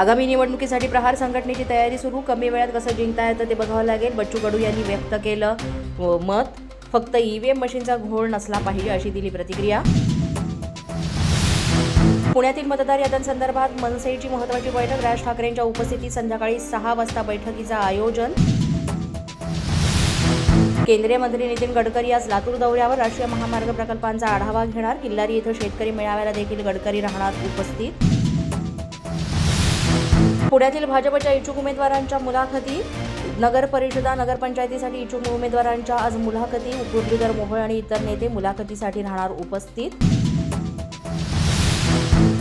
आगामी निवडणुकीसाठी प्रहार संघटनेची तयारी सुरू. कमी वेळात कसं जिंकता येतं ते बघावं लागेल. बच्चू कडू यांनी व्यक्त केलं व मत. फक्त ईव्हीएम मशीनचा घोळ नसला पाहिजे अशी दिली प्रतिक्रिया. पुण्यातील मतदार याद्यांसंदर्भात मनसेची महत्वाची बैठक. राज ठाकरेंच्या उपस्थितीत संध्याकाळी सहा वाजता बैठकीचं आयोजन. केंद्रीय मंत्री नितीन गडकरी आज लातूर दौऱ्यावर राष्ट्रीय महामार्ग प्रकल्पांचा आढावा घेणार. किल्लारी इथं शेतकरी मेळाव्याला देखील गडकरी राहणार उपस्थित. पुण्यातील भाजपच्या इच्छुक उमेदवारांच्या मुलाखती नगर परिषदा नगरपंचायतीसाठी इच्छुक उमेदवारांच्या आज मुलाखती मुरलीधर मोहोळ आणि इतर नेते मुलाखतीसाठी राहणार उपस्थित.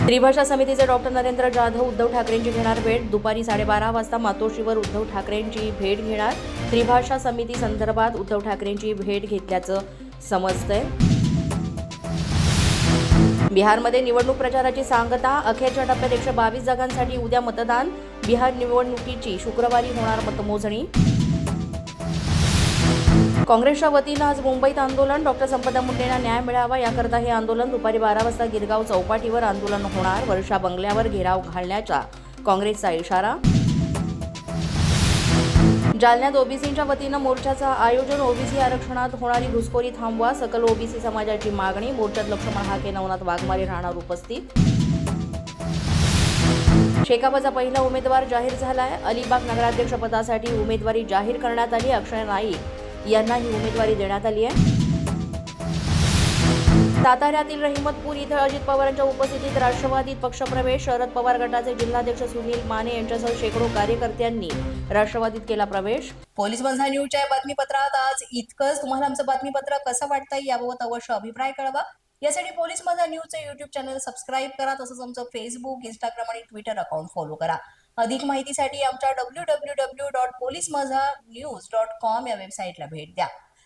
त्रिभाषा समितीचे डॉक्टर नरेंद्र जाधव उद्धव ठाकरेंची घेणार भेट. दुपारी साडेबारा वाजता मातोश्रीवर उद्धव ठाकरेंची भेट घेणार. त्रिभाषा समिती संदर्भात उद्धव ठाकरेंची भेट घेतल्याचं समजतंय. बिहारमध्ये निवडणूक प्रचाराची सांगता अखेरच्या टप्प्यात एकशे बावीस जागांसाठी उद्या मतदान. बिहार निवडणुकीची शुक्रवारी होणार मतमोजणी. काँग्रेसच्या वतीनं आज मुंबईत आंदोलन. डॉक्टर संपदा मुंडेंना न्याय मिळावा याकरता हे आंदोलन दुपारी बारा वाजता गिरगाव चौपाटीवर आंदोलन होणार. वर्षा बंगल्यावर घेराव घालण्याचा काँग्रेसचा इशारा. जालन्यात ओबीसींच्या वतीनं मोर्चाचं आयोजन. ओबीसी आरक्षणात होणारी घुसखोरी थांबवा. सकल ओबीसी समाजाची मागणी. मोर्चात लक्ष्मण हाके नवनाथ वाघमारे राहणार उपस्थित शेकापचा पहिला उमेदवार जाहीर झालाय. अलिबाग नगराध्यक्षपदासाठी उमेदवारी जाहीर करण्यात आली. अक्षय नाईक यांना ही उमेदवारी देण्यात आली आहे. साताऱ्यातील रहिमतपूर इथं अजित पवारांच्या उपस्थितीत राष्ट्रवादीत पक्षप्रवेश. शरद पवार गटाचे जिल्हाध्यक्ष सुनील माने यांच्यासह शेकडो कार्यकर्त्यांनी राष्ट्रवादीत केला प्रवेश. पोलीस बंधा न्यूजच्या बातमीपत्रात आज इतकंच. तुम्हाला आमचं बातमीपत्र कसं वाटतंय याबाबत अवश्य अभिप्राय कळवा. यासाठी पोलीस माझा न्यूजचं युट्यूब चॅनल सबस्क्राईब करा तसंच आमचं फेसबुक इंस्टाग्राम आणि ट्विटर अकाउंट फॉलो करा. अधिक माहितीसाठी आमच्या W W W dot police Majha news dot com या वेबसाईटला भेट द्या.